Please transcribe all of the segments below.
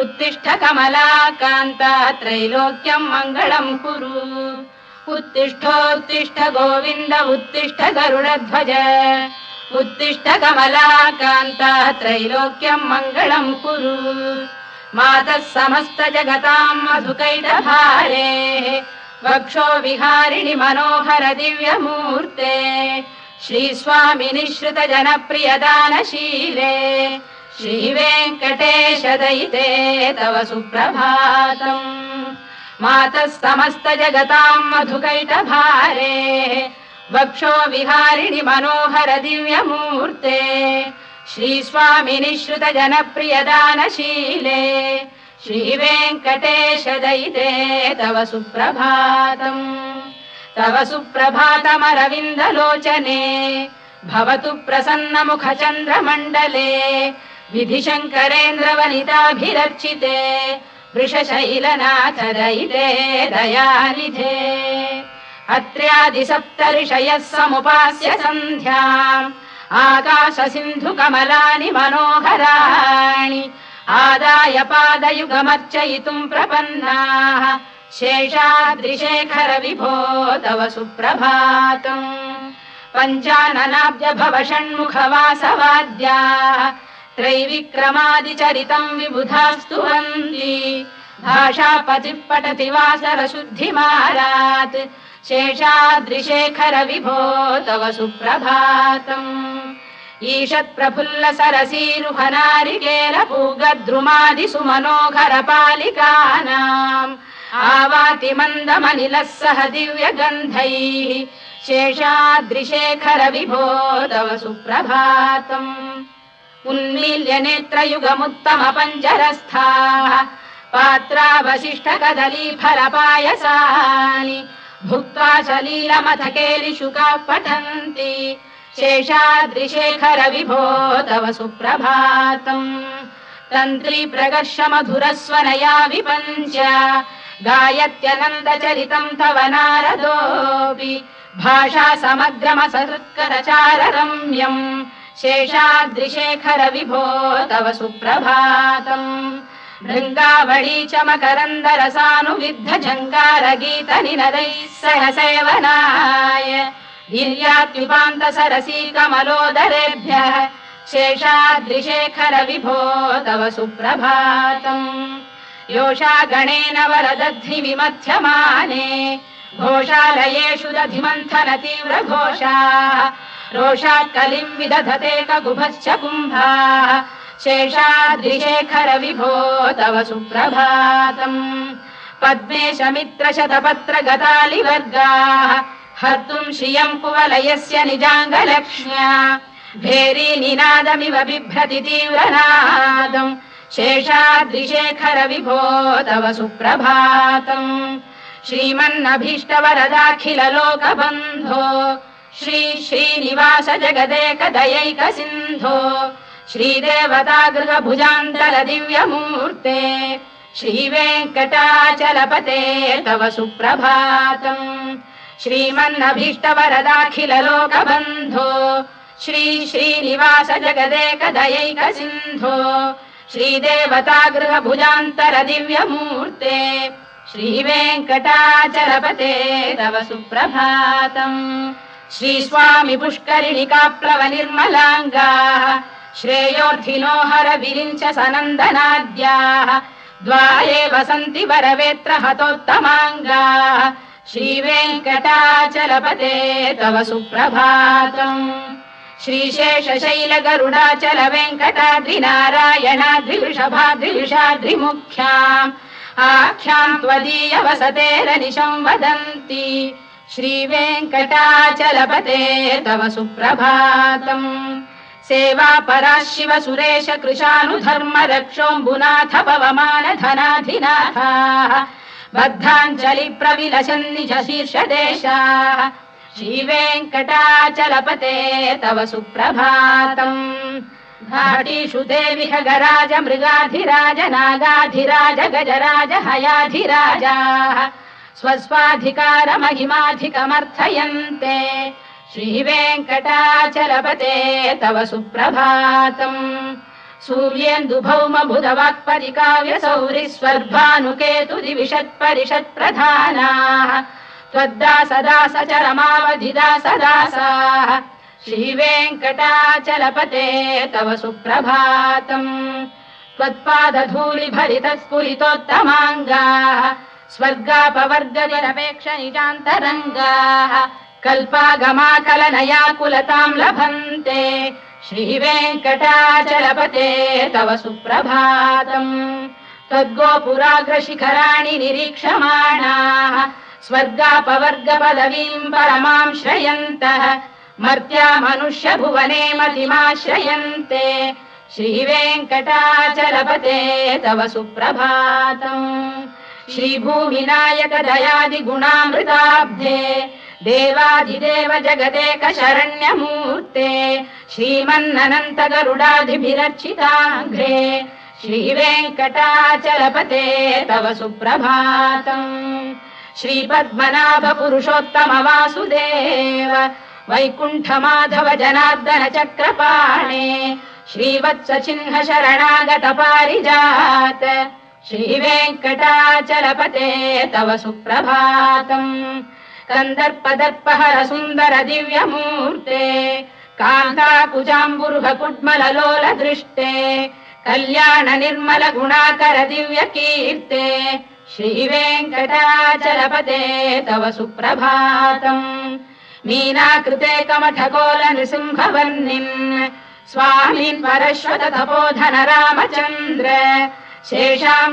उत्तिष्ठ कमलाकान्ता त्रैलोक्यम् मङ्गलम् कुरु। उत्तिष्ठोत्तिष्ठ गोविन्द उत्तिष्ठ गरुडध्वज। उत्तिष्ठ कमलाकान्ता त्रैलोक्यम् मङ्गलम् कुरु। मातः समस्त जगताम् वक्षो विहारिणि मनोहर दिव्यमूर्ते। श्रीस्वामिनि श्रुत जनप्रियदानशीले श्रीवेङ्कटेश दयिते तव सुप्रभातम्। मातः समस्त जगताम् मधुकैटभारे वक्षो विहारिणि मनोहर दिव्यमूर्ते श्रीस्वामिनि श्रुत जनप्रियदानशीले श्रीवेङ्कटेश दयिते तव सुप्रभातम्। तव सुप्रभातमरविन्दलोचने भवतु प्रसन्नमुखचन्द्रमण्डले विधिशङ्करेन्द्रवनिताभिरर्चिते वृषशैलनाथ दयिते दयानिधे। अत्र्यादिसप्तऋषयः समुपास्य सन्ध्याम् आकाश सिन्धु कमलानि मनोहराणि आदाय पादयुगमर्चयितुम् प्रपन्नाः शेषाद्रिशेखर विभो तव सुप्रभातम्। पञ्चाननाब्ज भव षण्मुखवासवाद्याः त्रैविक्रमादिचरितम् विबुधास्तु वन्ति भाषापतिः पठति वासरशुद्धिमारात् शेषाद्रिशेखर विभो तव सुप्रभातम्। ईषत् प्रफुल्ल सरसीरुहनारिकेल पूगद्रुमादिसु मनोहर पालिकानाम् आवाति मन्दमनिलः सह दिव्यगन्धैः। शेषाद्रिशेखर विभो तव सुप्रभातम् उन्मील्य नेत्रयुगमुत्तम पञ्जरस्थाः पात्रावशिष्ट कदली फलपायसानि भुक्त्वा सलीलमथ केलिशुकाः पठन्ति शेषाद्रिशेखर विभो तव सुप्रभातम् तन्त्री प्रकर्ष मधुरस्वनया विपञ्च गायत्यनन्दचरितम् तव नारदोऽपि भाषा समग्रमसहृत्करचार रम्यम् शेषाद्रिशेखर विभो तव सुप्रभातम्। भृङ्गावळी च मकरन्दरसानुविद्ध जङ्गार गीत निनदैः सह सेवनाय गिर्यात्युपान्त सरसी कमलोदरेभ्यः शेषाद्रिशेखर विभो तव सुप्रभातम्। योषा गणेन वरदध्नि विमथ्यमाने घोषालयेषु दधिमन्थन तीव्र रोषात् कलिम् विदधते कगुभश्च कुम्भाः। शेषाद्रिशेखर विभो तव सुप्रभातम्। पद्मेश मित्र शतपत्र गतालिवर्गाः हर्तुम् श्रियम् कुवलयस्य निजाङ्गलक्ष्म्या। भेरी निनादमिव बिभ्रति तीव्रनादम्। शेषाद्रिशेखर विभो तव सुप्रभातम्। श्रीमन्नभीष्टवरदाखिल लोकबन्धो श्री श्रीनिवास जगदेकदयैक सिन्धो श्रीदेवता गृहभुजान्तल दिव्यमूर्ते श्रीवेङ्कटाचलपते तव सुप्रभातम् श्रीमन्नभीष्टवरदाखिल लोकबन्धो श्री श्रीनिवास जगदेकदयैक सिन्धो श्रीदेवता गृहभुजान्तर दिव्यमूर्ते श्रीवेङ्कटाचलपते तव सुप्रभातम् श्रीस्वामि पुष्करिणिकाप्लव निर्मलाङ्गाः श्रेयोर्थिनो हर विरिञ्च सनन्दनाद्याः द्वाये वसन्ति वरवेत्र हतोत्तमाङ्गाः श्रीवेङ्कटाचलपते तव सुप्रभातम्। श्रीशेषशैल गरुडाचल वेङ्कटाद्रिनारायणाद्रिवृषभाद्रिविषाद्रिमुख्याम् आख्याम् त्वदीय वसतेरनिशम् वदन्ति श्रीवेङ्कटाचलपते तव सुप्रभातम् सेवा परा शिव सुरेश कृशानुधर्म रक्षोऽम्बुनाथ पवमान धनाधिनाथाः। बद्धाञ्जलि प्रविलसन् निज शीर्षदेशाः। श्रीवेङ्कटाचलपते तव सुप्रभातम् घाटीषु देवि खगराज मृगाधिराज नागाधिराज गजराज हयाधिराजाः स्वस्वाधिकारमहिमाधिकमर्थयन्ते। श्रीवेङ्कटाचलपते तव सुप्रभातम्। सूर्येन्दुभौम बुधवाक्परिकाव्य सौरि स्वर्भानुकेतु दिविषत्परिषत्प्रधानाः त्वद्दासदास चरमावधिदासदासाः श्रीवेङ्कटाचलपते तव सुप्रभातम्। त्वत्पादधूलिभरितः स्फुरितोत्तमाङ्गाः स्वर्गापवर्गनिरपेक्ष निजान्तरङ्गाः कल्पागमाकलनयाकुलताम् लभन्ते श्रीवेङ्कटाचलपते तव सुप्रभातम् त्वद्गोपुराग्रशिखराणि निरीक्षमाणाः स्वर्गापवर्गपदवीम् परमाम् श्रयन्तः मर्त्या मनुष्य भुवने मतिमाश्रयन्ते श्रीवेङ्कटाचलपते तव सुप्रभातम् श्रीभूमिनायक दयादिगुणामृताब्धे देवादिदेव जगदेक शरण्यमूर्ते श्रीमन्ननन्त गरुडादिभिरर्चिताघ्रे श्रीवेङ्कटाचलपते तव सुप्रभातम्। श्रीपद्मनाभ पुरुषोत्तम वासुदेव वैकुण्ठ माधव जनार्दन चक्रपाणे श्रीवत्स चिह्न शरणागत पारिजात श्रीवेङ्कटाचलपते तव सुप्रभातम्। कन्दर्पदर्पहर सुन्दर दिव्यमूर्ते कान्ताकुजाम्बुरुह कुड्मललोल दृष्टे कल्याण निर्मल गुणाकर दिव्य कीर्ते श्रीवेङ्कटाचलपते तव सुप्रभातम्। मीनाकृते नृसिंहवर्णिन् स्वामीन् परश्वत तपोधन रामचन्द्र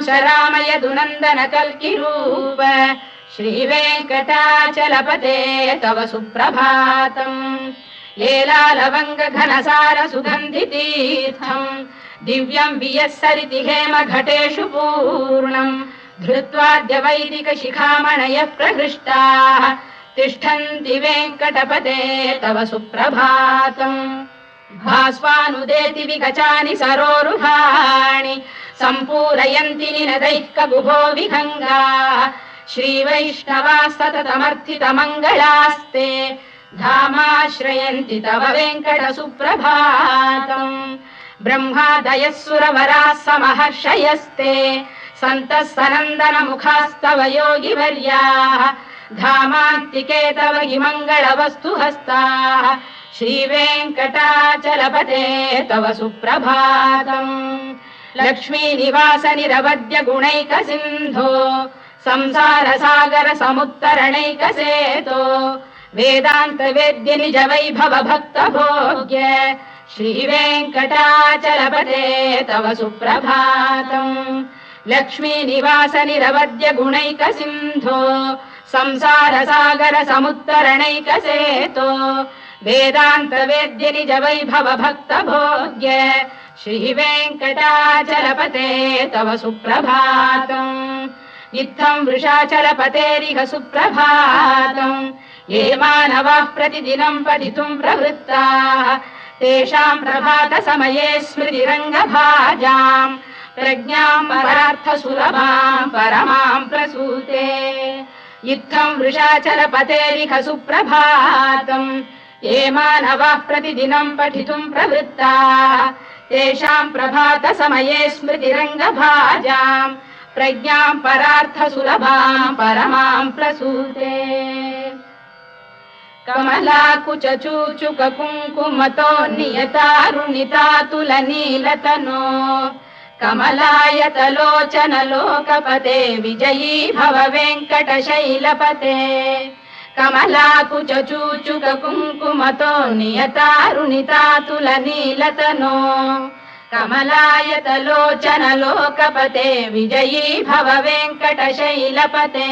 रामयदुनन्दन कल्किरूप श्रीवेङ्कटाचलपते तव सुप्रभातम्। लेलालवङ्ग घनसार सुगन्धितीर्थम् दिव्यम् वियस्सरिति हेम घटेषु पूर्णम्। धृत्वाद्य वैदिक शिखामणयः प्रहृष्टाः। तिष्ठन्ति वेङ्कटपते तव सुप्रभातम्। भास्वानुदेति विगचानि सरोरुहाणि सम्पूरयन्ति निनदैः कगुभो विहङ्गाः श्रीवैष्णवा सततमर्थितमङ्गलास्ते धामाश्रयन्ति तव वेङ्कट सुप्रभातम् ब्रह्मादयः सुरवराः समहर्षयस्ते सन्तः सनन्दन मुखास्तव योगिवर्याः धामान्तिके तव हि मङ्गलवस्तु हस्ताः श्रीवेङ्कटाचलपते तव सुप्रभातम् लक्ष्मीनिवास निरवद्य गुणैक सिन्धो संसार सागर समुत्तरणैक सेतो वेदान्त वेद्य निज वैभव भक्त भोग्य श्री श्रीवेङ्कटाचलपते तव सुप्रभातम्। लक्ष्मीनिवास निरवद्य गुणैक सिन्धो संसार सागर समुत्तरणैक सेतो वेदान्त वेद्य निज वैभव भक्त भोग्य श्रीवेङ्कटाचलपते तव सुप्रभातम् इत्थम् वृषाचलपतेरिह सुप्रभातम् ये मानवाः प्रतिदिनम् पठितुम् प्रवृत्ताः। तेषाम् प्रभात समये स्मृतिरङ्गभाजाम्। प्रज्ञाम् परार्थ सुलभाम् परमाम् प्रसूते। इत्थम् वृषाचलपतेरिह सुप्रभातम् ये मानवाः प्रतिदिनम् पठितुम् प्रवृत्ताः। तेषाम् प्रभात समये स्मृतिरङ्गभाजाम् प्रज्ञाम् परार्थ सुलभाम् परमाम् प्रसूते। कमलाकुच चूचुक कुङ्कुमतो नियतारुणितातुल नीलतनो कमलायतलोचन लोकपते विजयी भव वेङ्कटशैलपते चूचुक कुङ्कुमतो नियतारुणितातुल नीलतनो कमलायतलोचन लोकपते विजयी भव वेङ्कटशैलपते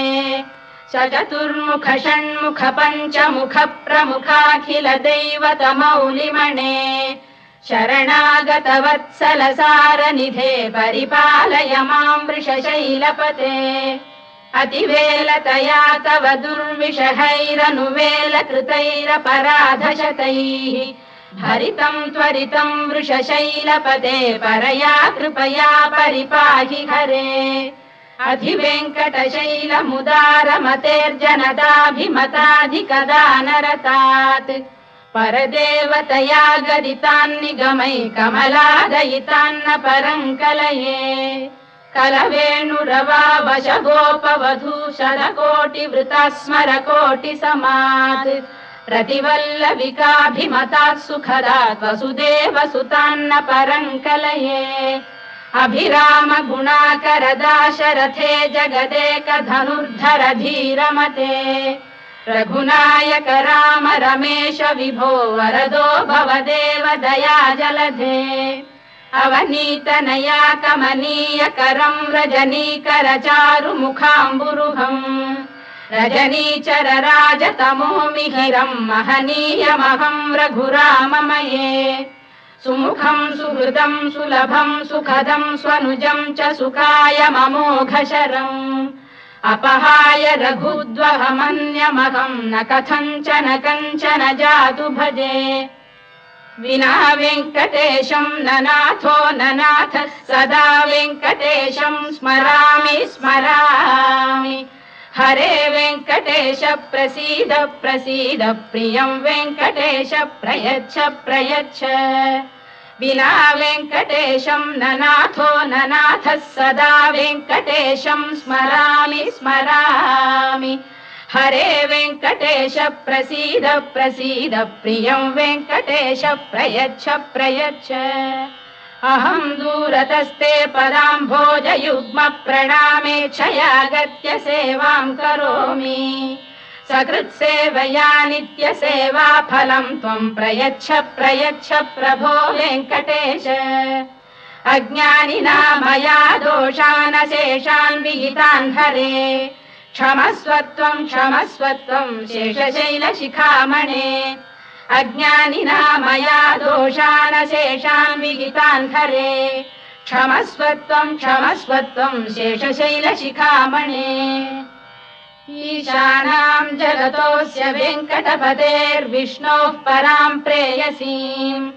सचतुर्मुख षण्मुख पञ्चमुख प्रमुखाखिल दैवत मौलिमणे शरणागतवत्सलसारनिधे परिपालय माम् वृषशैलपते अतिवेलतया तव दुर्विषहैरनुवेलकृतैरपराधशतैः। हरितम् त्वरितम् वृषशैलपते परया कृपया परिपाहि हरे। अधिवेङ्कटशैलमुदारमतेर्जनताभिमताधिकदानरतात्। परदेवतया गदितान्निगमै कमलादयितान्न परम् कलये कलवेणुरवा वश गोपवधू प्रतिवल्लविकाभिमतात् सुखदात् वसुदेव सुतान्न परम् कलये अभिराम गुणाकर दाशरथे जगदेक रघुनायक राम रमेश विभो वरदो भवदेव दया जलधे अवनीतनया कमनीय करम् रजनीकर चारु मुखाम्बुरुहम् रजनीचर राजतमो मिहिरम् महनीयमहम् रघुराममये। सुमुखम् सुहृदम् सुलभम् सुखदम् स्वनुजम् च सुखाय ममोघशरम् अपहाय रघुद्वहमन्यमहम् न कथञ्चन कञ्चन जातु भजे विना वेङ्कटेशम् न नाथो न नाथः सदा वेङ्कटेशम् स्मरामि स्मरामि। हरे वेङ्कटेश प्रसीद प्रसीद प्रियम् वेङ्कटेश प्रयच्छ प्रयच्छ। विना वेङ्कटेशम् न नाथो न नाथः सदा वेङ्कटेशम् स्मरामि स्मरामि हरे वेङ्कटेश प्रसीद प्रसीद प्रियम् वेङ्कटेश प्रयच्छ प्रयच्छ। अहम् दूरतस्ते पदाम्भोजयुग्म प्रणामे क्षयागत्य सेवाम् करोमि। सकृत्सेवया नित्यसेवा फलम् त्वम् प्रयच्छ प्रयच्छ प्रभो वेङ्कटेश। अज्ञानिना मया दोषानशेषान् विहितान् हरे क्षमस्वत्वम् क्षमस्वत्वम् शेषशैलशिखामणे अज्ञानिना मया दोषानशेषान् विहितान् हरे। क्षमस्वत्वम् क्षमस्वत्वम् शेषशैलशिखामणे ईशानाम् जगतोऽस्य वेङ्कटपतेर्विष्णोः पराम् प्रेयसीम्।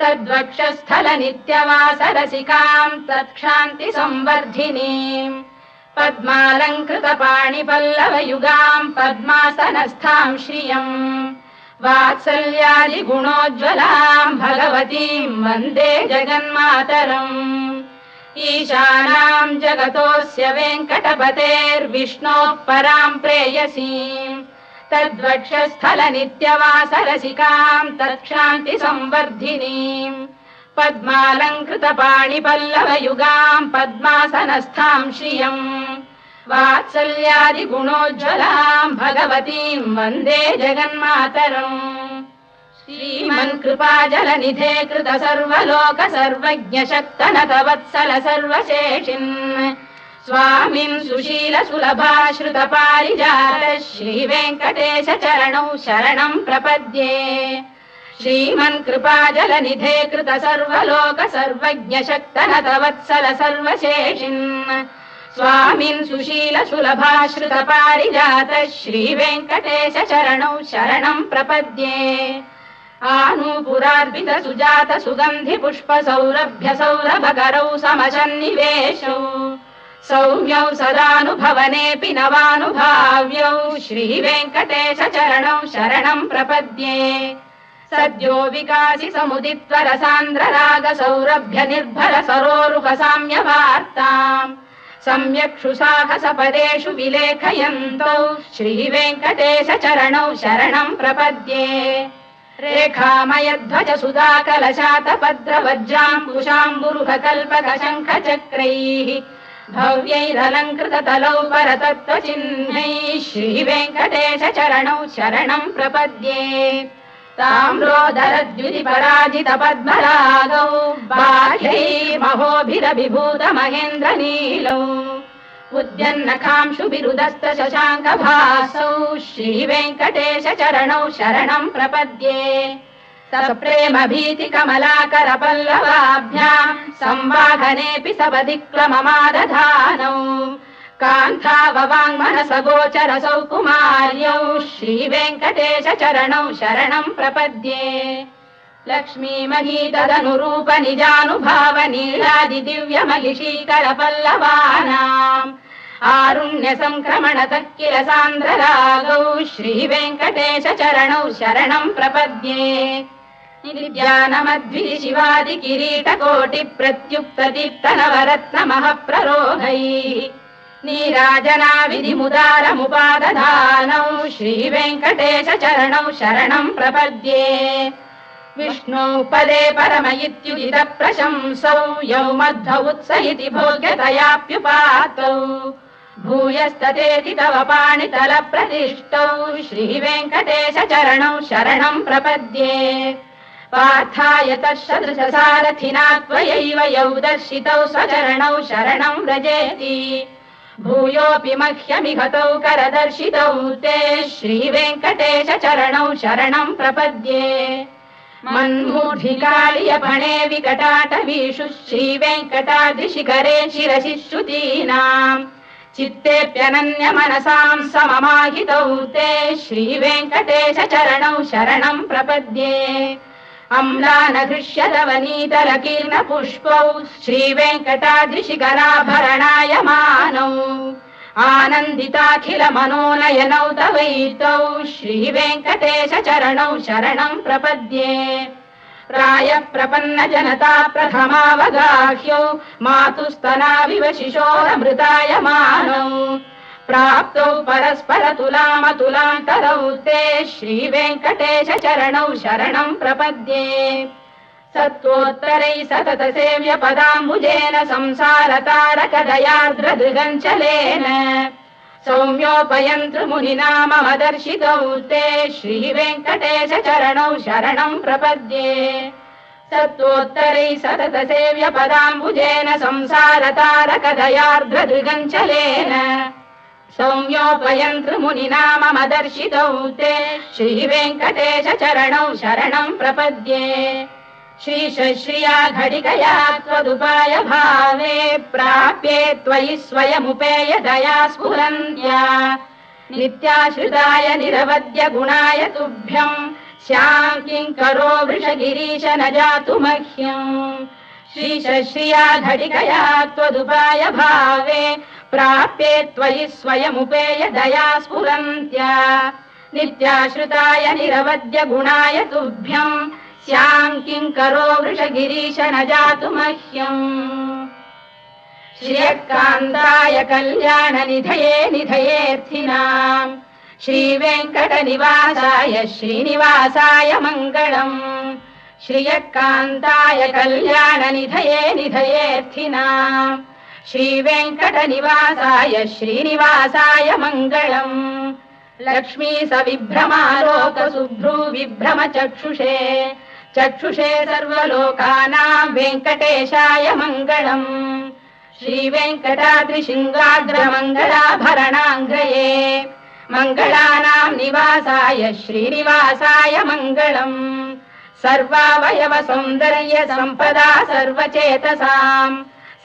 तद्वक्षस्थल नित्यवासरसिकाम् तत्क्षान्ति संवर्धिनीम् पद्मालङ्कृत पाणिपल्लवयुगाम् पद्मासनस्थाम् श्रियम् वात्सल्यादिगुणोज्ज्वलाम् भगवतीम् वन्दे जगन्मातरम् ईशानाम् जगतोऽस्य वेङ्कटपतेर्विष्णोः पराम् प्रेयसीम् तद्वक्षस्थल नित्यवासरसिकाम् तत्क्षान्ति संवर्धिनीम् पद्मालङ्कृत पाणिपल्लवयुगाम् पद्मासनस्थाम् श्रियम् वात्सल्यादिगुणोज्ज्वलाम् भगवतीम् वन्दे जगन्मातरम् श्रीमन्कृपाजलनिधे कृत सर्वलोक सर्वज्ञ शक्तनत वत्सल सर्वशेषिन्। स्वामिन् सुशील सुलभाश्रुत पारिजात श्रीवेङ्कटेश चरणौ शरणम् प्रपद्ये श्रीमन्कृपाजलनिधे कृत सर्वलोक सर्वज्ञ शक्तनत वत्सल सर्वशेषिन्। स्वामिन् सुशील सुलभाश्रुत पारिजात श्रीवेङ्कटेश चरणौ शरणम् प्रपद्ये। आनूपुरार्पित सुजात सुगन्धि पुष्प सौरभ्य सौरभकरौ समसन्निवेशौ। सौम्यौ सदानुभवनेऽपि नवानुभाव्यौ। श्रीवेङ्कटेश चरणौ शरणम् प्रपद्ये सद्यो विकासि समुदित्वर सान्द्र राग निर्भर सरोरुह साम्यवार्ताम् सम्यक् शुसाहसपदेषु विलेखयन्तौ। श्रीवेङ्कटेश चरणौ शरणम् प्रपद्ये। रेखामयध्वज सुधा कलशातपद्रवज्राङ्कुशाम्बुरुह कल्पक शङ्ख चक्रैः भव्यैरलङ्कृत तलौ परतत्त्वचिह्नैः। श्रीवेङ्कटेश चरणौ शरणम् प्रपद्ये ताम्रोदरद्युति पराजित पद्मरागौ बाह्यै महोभिरभिभूत महेन्द्र नीलौ उद्यन्नखांशुभिरुदस्त शशाङ्क भासौ श्रीवेङ्कटेश चरणौ शरणम् प्रपद्ये प्रेम भीति कमलाकर पल्लवाभ्याम् संवाहनेऽपि सपदिक्लममादधानौ कान्थाववाङ्मनस गोचरसौ कुमार्यौ श्रीवेङ्कटेश चरणौ शरणम् प्रपद्ये। लक्ष्मीमही तदनुरूप निजानुभाव नीलादि दिव्य महिषीकर पल्लवानाम् आरुण्य सङ्क्रमणतः किल सान्द्ररागौ श्रीवेङ्कटेश चरणौ शरणम् प्रपद्ये। निद्यानमद्भि शिवादि किरीटकोटि प्रत्युक्त दीप्त नवरत्नमः प्ररोहैः नीराजना विधिमुदारमुपादधानौ श्रीवेङ्कटेश चरणौ शरणम् प्रपद्ये। विष्णौ पदे परम प्रशंसौ यौ मध्व उत्स इति भोग्यतयाप्युपातौ। भूयस्ततेति तव पाणितल प्रतिष्ठौ श्रीवेङ्कटेश चरणौ शरणम् प्रपद्ये। पार्थाय तत्सदृश सारथिना त्वयैव यौ दर्शितौ स्वचरणौ शरणम् व्रजेति भूयोऽपि मह्यमिहतौ करदर्शितौ ते श्रीवेङ्कटेश चरणौ शरणम् प्रपद्ये। मन्मूर्धिकालियपणे विकटाटवीषु श्रीवेङ्कटाद्रिशिखरे शिरसि श्रुतीनाम् चित्तेऽप्यनन्य मनसाम् सममाहितौ ते श्रीवेङ्कटेश चरणौ शरणम् प्रपद्ये पुष्पौ श्रीवेङ्कटाद्रिशिखराभरणाय मानौ। आनन्दिताखिल मनोनयनौ तवैतौ श्रीवेङ्कटेश चरणौ शरणम् प्रपद्ये। प्रायः प्रपन्न जनता प्रथमावगाह्यौ मातुस्तनाविव शिशोरमृताय मानौ प्राप्तौ परस्पर तुलामतुलान्तरौ ते श्रीवेङ्कटेश चरणौ शरणम् प्रपद्ये सत्त्वोत्तरै सतत सेव्य पदाम्बुजेन संसार तारकदयार्द्रदृगञ्चलेन सौम्योपयन्तृमुनिना मम दर्शितौ ते श्रीवेङ्कटेश चरणौ शरणम् प्रपद्ये सत्त्वोत्तरै सतत सेव्य पदाम्बुजेन संसार तारकदयार्द्रदृगञ्चलेन सौम्योपयन्तृमुनिना मम दर्शितौ ते श्रीवेङ्कटेश चरणौ शरणम् प्रपद्ये श्रीश्रिया घटिकया त्वदुपाय भावे प्राप्ये त्वयि स्वयमुपेय दया स्फुरन्त्या नित्याश्रिताय निरवद्य गुणाय तुभ्यम् श्याम् किङ्करो वृषगिरीश न जातु मह्यम् श्रीश्रिया घटिकया त्वदुपाय भावे प्राप्ये त्वयि स्वयमुपेय दया स्फुरन्त्या। नित्याश्रिताय निरवद्य गुणाय तुभ्यम् स्याम् किङ्करो वृषगिरीश न जातु मह्यम् श्रियकान्ताय कल्याणनिधये निधयेऽर्थिनाम् श्रीवेङ्कटनिवासाय श्रीनिवासाय मङ्गलम् श्रियकान्ताय कल्याणनिधये निधयेऽर्थिनाम् श्रीवेङ्कटनिवासाय श्रीनिवासाय मङ्गलम् लक्ष्मी सविभ्रमालोक सुभ्रू विभ्रम चक्षुषे चक्षुषे सर्वलोकानाम् वेङ्कटेशाय मङ्गलम् श्रीवेङ्कटाद्रिशृङ्गाग्रमङ्गलाभरणाङ्गये मङ्गलानाम् निवासाय श्रीनिवासाय मङ्गलम् सर्वावयव सौन्दर्य सम्पदा सर्वचेतसाम्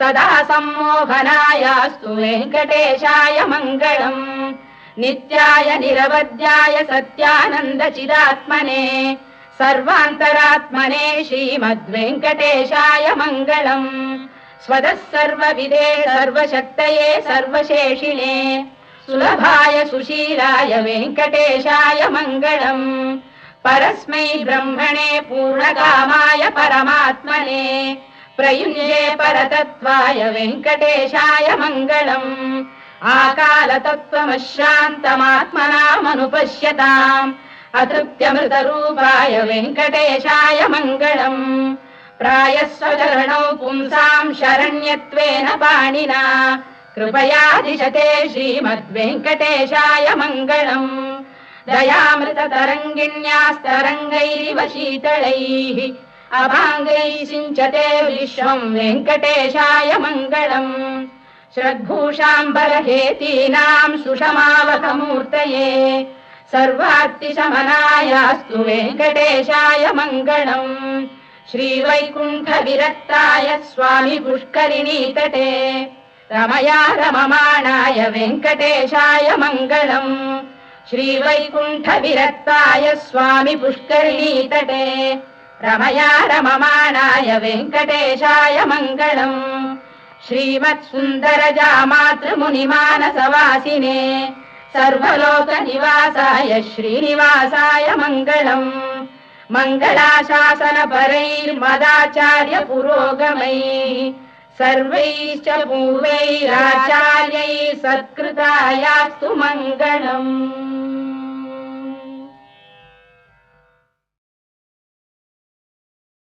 सदा सम्मोहनायास्तु वेङ्कटेशाय मङ्गलम्। नित्याय निरवध्याय सत्यानन्दचिदात्मने सर्वान्तरात्मने श्रीमद्वेङ्कटेशाय मङ्गलम्। स्वदः सर्वविदे सर्वशक्तये सर्वशेषिणे। सुलभाय सुशीलाय वेङ्कटेशाय मङ्गलम्। परस्मै ब्रह्मणे पूर्णकामाय परमात्मने प्रयुञ्जे परतत्त्वाय वेङ्कटेशाय मङ्गलम्। आकालतत्त्वमश्रान्तमात्मनामनुपश्यताम् अतृप्त्यमृतरूपाय वेङ्कटेशाय मङ्गलम्। प्रायः स्वचरणौ पुंसाम् शरण्यत्वेन पाणिना। कृपया दिशते श्रीमद्वेङ्कटेशाय मङ्गलम्। दयामृततरङ्गिण्यास्तरङ्गैरिव शीतलैः अभाङ्गैः सिञ्चते विश्वम् वेङ्कटेशाय मङ्गलम्। श्रद्भूषाम्बरहेतीनाम् सुषमावकमूर्तये सर्वात्तिशमनायास्तु वेङ्कटेशाय मङ्गलम्। श्रीवैकुण्ठविरक्ताय स्वामि पुष्करिणी तटे। रमया रममाणाय वेङ्कटेशाय मङ्गलम्। श्रीवैकुण्ठविरक्ताय स्वामि पुष्करिणी तटे रमया रममाणाय वेङ्कटेशाय मङ्गलम्। श्रीमत्सुन्दरजा मातृमुनिमानसवासिने सर्वलोकनिवासाय श्रीनिवासाय मङ्गलम्। मङ्गलाशासनपरैर्मदाचार्य पुरोगमैः सर्वैश्च पूर्वैराचार्यैः सत्कृतायास्तु मङ्गलम्